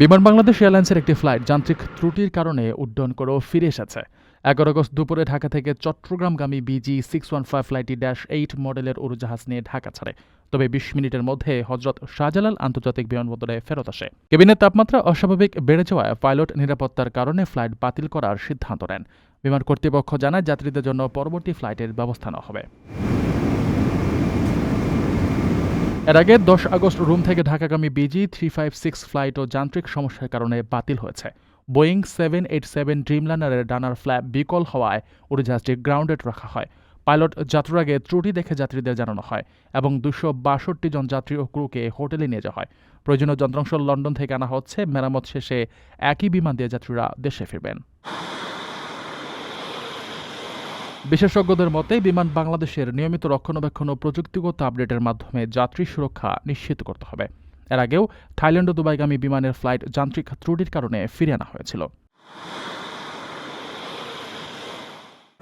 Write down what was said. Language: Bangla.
বিমান বাংলাদেশ এয়ারলাইন্সের একটি ফ্লাইট যান্ত্রিক ত্রুটির কারণে উড্ডয়ন করেও ফিরে এসেছে। এগারো আগস্ট দুপুরে ঢাকা থেকে চট্টগ্রামগামী বিজি সিক্স ওয়ান ফাইভ ফ্লাইটটি ড্যাশ এইট মডেলের উড়োজাহাজ নিয়ে ঢাকা ছাড়ে। তবে বিশ মিনিটের মধ্যে হজরত শাহজালাল আন্তর্জাতিক বিমানবন্দরে ফেরত আসে। কেবিনের তাপমাত্রা অস্বাভাবিক বেড়ে যাওয়ায় পাইলট নিরাপত্তার কারণে ফ্লাইট বাতিল করার সিদ্ধান্ত নেন। বিমান কর্তৃপক্ষ জানায়, যাত্রীদের জন্য পরবর্তী ফ্লাইটের ব্যবস্থা নেওয়া হবে। এর আগে দশ আগস্ট রোম থেকে ঢাকাগামী BG three five six flight ও যান্ত্রিক সমস্যার কারণে বাতিল হয়েছে। বোয়িং সেভেন এইট সেভেন ড্রিমলাইনারের ডানার ফ্ল্যাপ বিকল হওয়ায় উড়োজাহাজটি গ্রাউন্ডেড রাখা হয়। পাইলট যাত্রার আগে ত্রুটি দেখে যাত্রীদের জানানো হয় এবং দুশো বাষট্টি জন যাত্রী ও ক্রুকে হোটেলে নিয়ে যাওয়া হয়। প্রয়োজনীয় যন্ত্রাংশ লন্ডন থেকে আনা হচ্ছে। মেরামত শেষে একই বিমান দিয়ে যাত্রীরা দেশে ফিরবেন। বিশেষজ্ঞদের মতে, বিমান বাংলাদেশের নিয়মিত রক্ষণাবেক্ষণ ও প্রযুক্তিগত আপডেটের মাধ্যমে যাত্রী সুরক্ষা নিশ্চিত করতে হবে। এর আগেও থাইল্যান্ড ও দুবাইগামী বিমানের ফ্লাইট যান্ত্রিক ত্রুটির কারণে ফিরে আনা হয়েছিল।